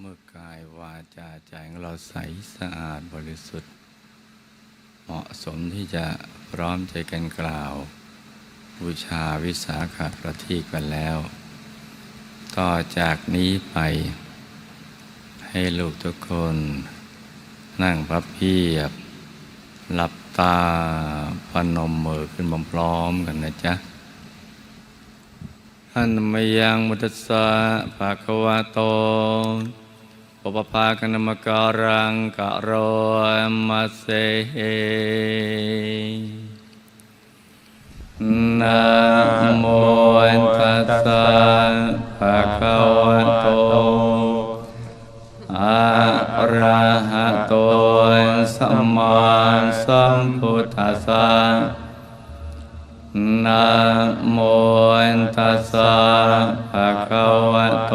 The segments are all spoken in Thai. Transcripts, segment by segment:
เมื่อกายวาจาใจของเราใสสะอาดบริสุทธิ์ เหมาะสมที่จะพร้อมใจกันกล่าว บูชาวิสาขาประทีปกันแล้ว ต่อจากนี้ไป ให้ลูกทุกคน นั่งพับเพียบ หลับตาพนมมือขึ้นพร้อมกันนะจ๊ะอันมยังมุตสะภะคะวะโต ปปภาคณมการังกะโรมาเซนะโมตัสสะภะคะวะโตอะระหะโตสัมมาสัมพุทธัสสะนะโมตัสสะภะคะวะโต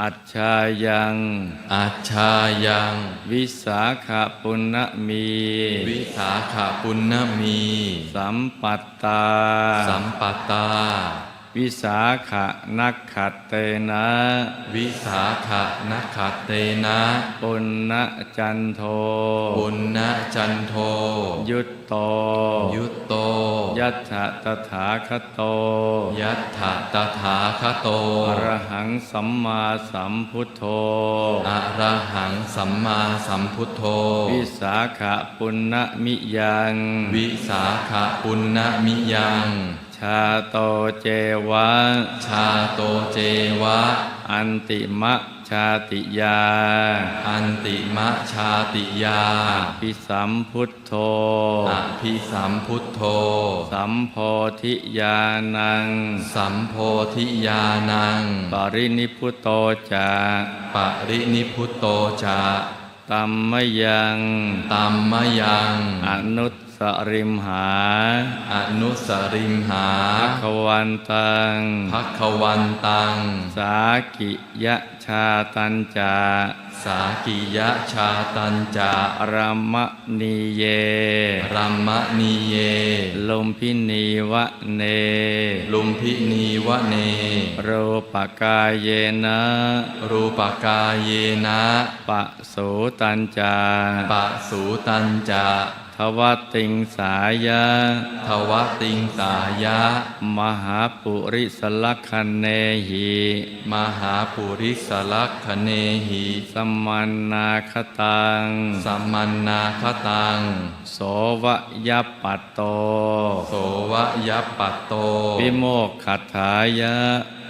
อัจฉายังอาชายัง วิสาขปุณณมี วิสาขาปุณณมี สัมปัตตา สัมปตา วิสาขนักขัดเตนะ วิสาขนักขัตเตนะปุณณจันโทปุณณจันโท ยุตโต ยุตโต ยัตถะตถาคโต ยัตถะตถาคโตอรหังสัมมาสัมพุทโธอะระหังสัมมาสัมพุทโธ วิสาขปุณณมิยัง วิสาขาปุณณมิยังชาโตเจวะ ชาโตเจวะ อันติมะชาติยา อันติมะชาติยาปิสัมพุทโธอภิสัมพุทโธ สัมโพธิญาณัง สัมโพธิญาณัง ปรินิพุตโตจาปรินิพุตโตจะตัมมยัง ตัมมยัง อนุส ริมหา อนุสริมหาขวันตังพักขวันตัง สากิยะชาตัญจา สากิยะชาตัญจะรมณีเยรัมมณีเย ลุมพินีวะเน ลุมพินีวะเน โรปกายเยนะ รูปกายเยนะ ปะโสตัญจา ปะสูตัญจะ ทวติงสายะทวติงสายะ มหาปุริสลักขณเนหิมหาปุริสลักขเนหิสมันนาคตังสัมมันนาคตัง โสวยัปปัตโต โสวะยัปปัตโต วิโมกขัตถายะ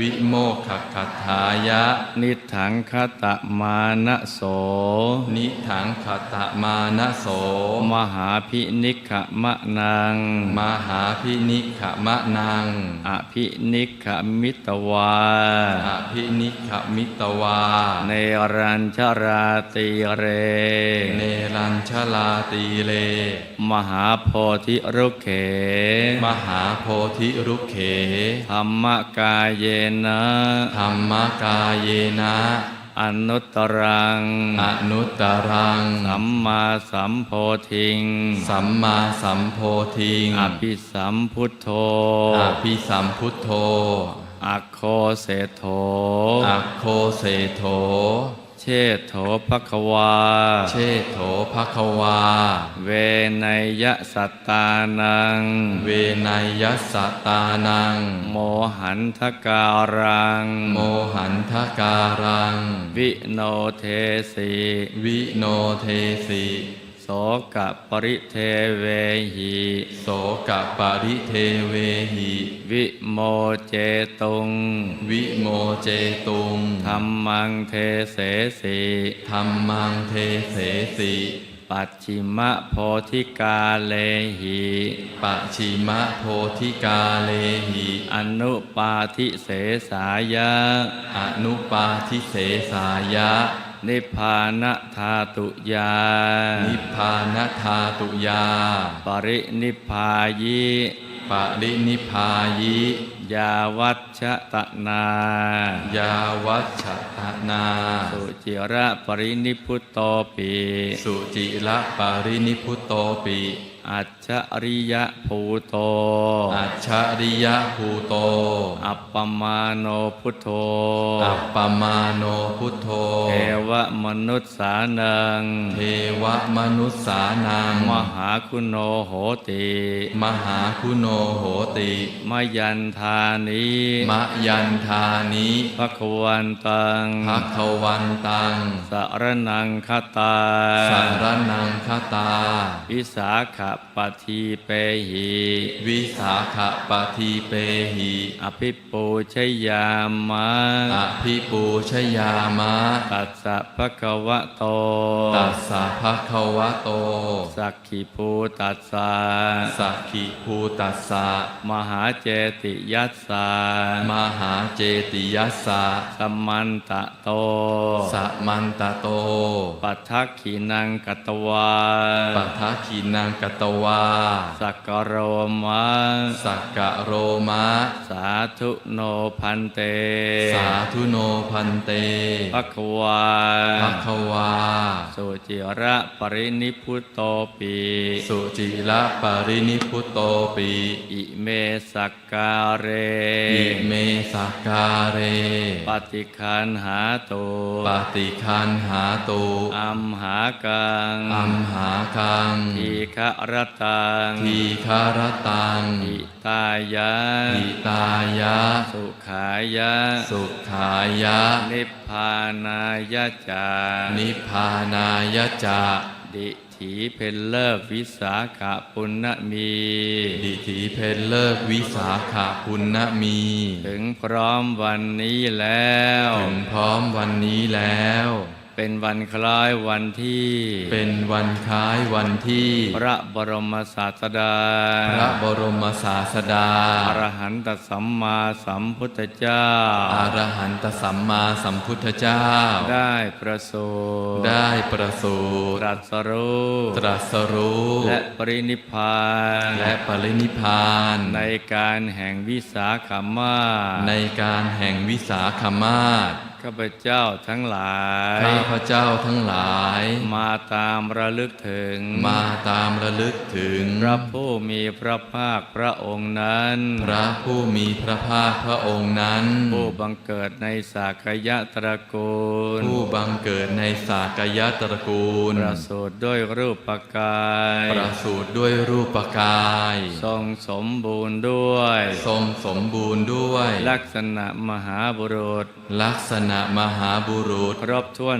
วิโมกขคัตถายะ นิถังคตะมานะโส นิถังขตะมานะโส มหาพินิขมะนังมหาพินิขมะนังอภินิขมิตวาอภินิขมิตวา เนรัญชราตีเร เนรัญชลาตีเลมหาโพธิรุเข มหาโพธิรุกเข ธรรมกายเยนะธรรมกายเยนะอนุตตรัง อนุตตรัง สัมมาสัมโพธิง สัมมาสัมโพธิง อภิสัมพุทโธ อภิสัมพุทโธ อัคโคเสโธอัคโคเสโถ เชษโธภควา เชษโถภควา เวนยสัตตานัง เวนยยัสสตานัง โมหันทการัง โมหันทการัง วิโนเทสี วิโนเทสิโสกปริเทเวหิโสกปริเทเวหิ วิโมเจตุง วิโมเจตุงธรรมังเทเสสีธรรมังเทเสสิปัจฉิมโพธิกาเลหิปัจฉิมโพธิกาเลหิ อนุปาทิเสสายะ อนุปาทิเสสายะ นิพพานธาตุยา นิพพานธาตุยา ปรินิพพายิปปรินิพพายิ ยาวัชชะตะนา ยาวัชชตนา สุจิระปรินิพุตโตปิ สุจิระปรินิพุตโตปิ อัจฉริยะภูโต อัจฉริยภูโต อัปปมาโนพุทโธ อัปปมาโนพุทโธ เทวมนุษย์สานัง เทวมนุษสานัง มหาคุณโนโหติ มหาคุโนโหติมยันทานิมะยันทานิภควันตังภควันตัง สารนังคตา สารนังคตา วิสาขปทีเปหิวิสาขปทีเปหิอภิปูชยามะอภิปูชยามะตัสสะภะคะวะโตตัสสะภะคะวะโต สักขิภูตัสสะสักขิภูตัสสะมหาเจติยัสสะมหาเจติยัสสะสมมันตะโตสัมมันตโต ปัททักขีนังกตวาปัทาขีนังกตวา สักกโรมะ สักกะโรมะ สาธุโนพันเต สาธุโนพันเตภควาภควา สุจิระปรินิพุตโตปี สุจิระปรินิพุตโตปิอิเมสักการเร อิเมสักการเร ปฏิคันหาตุปฏิคันหาตุอัมหากังอัมหากังทีฆะรตังทีคารตังอิตายะอิตายะ สุขายะ สุขายะ นิพพานายะจานิพพานายะจะดิถีเพนเลิกวิสาขปุณณมี ดิถีเพนเลิกวิสาขปุณณมี ถึงพร้อมวันนี้แล้ว ถึงพร้อมวันนี้แล้ว เป็นวันคล้ายวันที่ เป็นวันคล้ายวันที่ พระบรมศาสดา พระบรมศาสดาอรหันตสัมมาสัมพุทธเจ้าอรหันตสัมมาสัมพุทธเจ้า ได้ประสูติได้ประสูติตรัสรู้ตรัสรู้และปรินิพพานและปรินิพพานในการแห่งวิสาขมาศในการแห่งวิสาขมาศ ข้าพเจ้าทั้งหลาย ข้าพเจ้าทั้งหลาย มาตามระลึกถึง มาตามระลึกถึง พระผู้มีพระภาคพระองค์นั้น พระผู้มีพระภาคพระองค์นั้น ผู้บังเกิดในสากยะตระกูล ผู้บังเกิดในสากยตระกูล ประสูติด้วยรูปกาย ประสูติด้วยรูปกาย ทรงสมบูรณ์ด้วย ทรงสมบูรณ์ด้วย ลักษณะมหาบุรุษ ลักษณะมหาบุรุษ ครบถ้วน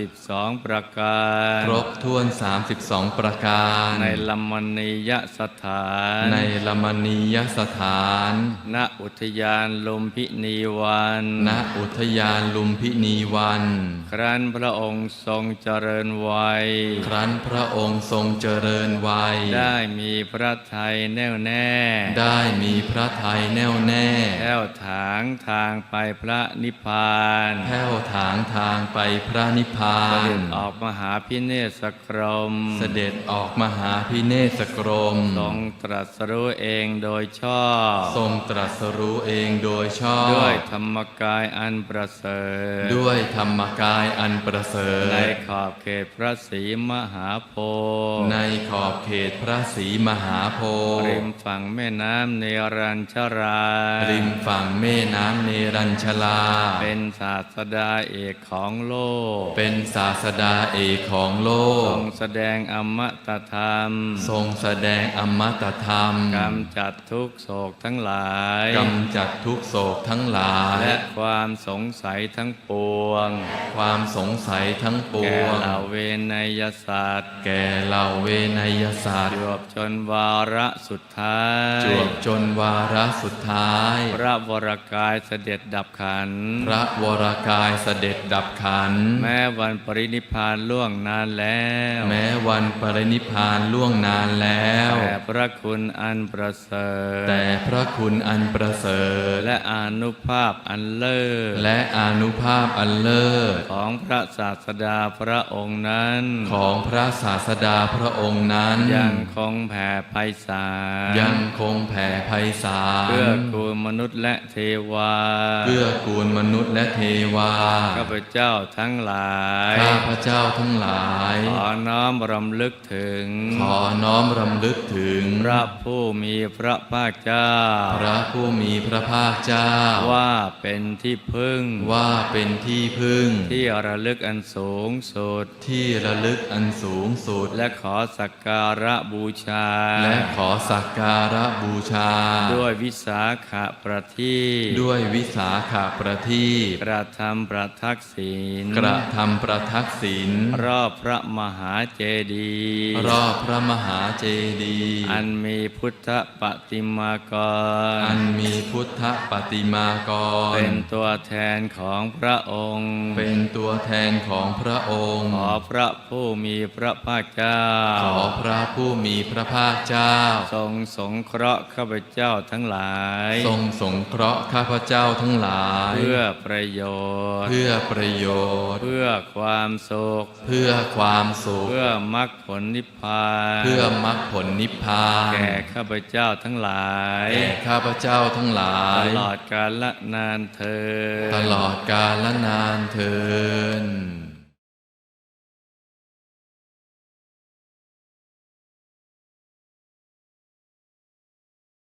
32 ประการ ครบถ้วน 32 ประการ ในลมณียสถาน ในลมณียสถาน ณอุทยานลุมพินีวัน ณอุทยานลุมพินีวัน ครั้นพระองค์ทรงเจริญวัย ครั้นพระองค์ทรงเจริญวัย ได้มีพระทัยแน่วแน่ ได้มีพระทัยแน่วแน่แก้วถางทางไปพระนิพพานแผ้วถางทางไปพระนิพพาเสนด็จออกมหาพิเนศกรม เสด็จออกมหาพิเนศกรม ทรงตรัสรู้เองโดยชอบ ทรงตรัสรู้เองโดยชอบ ด้วยธรรมกายอันประเสริฐ ด้วยธรรมกายอันประเสริฐ ในขอบเขตพระศรีมหาโพธิ์ ในขอบเขตพระศรีมหาโพธิ์ริม ฝั่งแม่น้ำเนรัญชรา ริมฝั่งแม่น้ำเนรัญชลาเป็นศาสดาเอกของโลก เป็นศาสดาเอกของโลทกรงแสดงอมตะธรรม ทรงแสดงอมตะธรรมกำจัดทุกโศกทั้งหลายกำจัดทุกโศกทั้งหลาย และความสงสัยทั้งปวง ความสงสัยทั้งปแก่วงเหล่าเวนยศาสตร์ แก่เหล่าเวนยศาสตจร์วบจนวาระสุดท้ายจวบจนวาระสุดท้าย พระวรกายเสด็จดับขันธ์พระวรรกายเสด็จดับขันธ์แม้วันปรินิพพานล่วงนานแล้ว แม้วันปรินิพพานล่วงนานแล้ว แต่พระคุณอันประเสริฐ แต่พระคุณอันประเสริฐ และอานุภาพอันเลิศ และอานุภาพอันเลิศ ของพระศาสดาพระองค์นั้น ของพระศาสดาพระองค์นั้น ยังคงแผ่ไพศาลยังคงแผ่ไพศาลเพื่อกูลมนุษย์และเทวาเพื่อกูลมนุษย์และเทวาข้าพเจ้าทั้งหลายข้าพระเจ้าทั้งหลาย ขอน้อมรำลึกถึง ขอน้อมรำลึกถึง พระผู้มีพระภาคเจ้า พระผู้มีพระภาคเจ้า ว่าเป็นที่พึ่งว่าเป็นที่พึ่ง ที่ระลึกอันสูงสุดที่ระลึกอันสูงสุด และขอสักการะบูชา และขอสักการะบูชา ด้วยวิสาขะประทีปด้วยวิสาขาประทีปกระทำประทักษิณกระทำประทักษิณรอบพระมหาเจดีย์รอบพระมหาเจดีย์อันมีพุทธปฏิมากร อันมีพุทธปฏิมากร เป็นตัวแทนของพระองค์ เป็นตัวแทนของพระองค์ ขอพระผู้มีพระภาคเจ้า ขอพระผู้มีพระภาคเจ้า ทรงสงเคราะห์ข้าพเจ้าทั้งหลาย ทรงสงเคราะห์ข้าพเจ้าทั้งหลาย เพื่อประโยชน์ เพื่อประโยชน์ เพื่อความสุข เพื่อความสุข เพื่อมรรคผลนิพพาน เพื่อมรรคผลนิพพาน แก่ข้าพเจ้าทั้งหลาย แก่ข้าพเจ้าทั้งหลาตยลอดกาลละนานเธอญตลอดกาลนานเทิน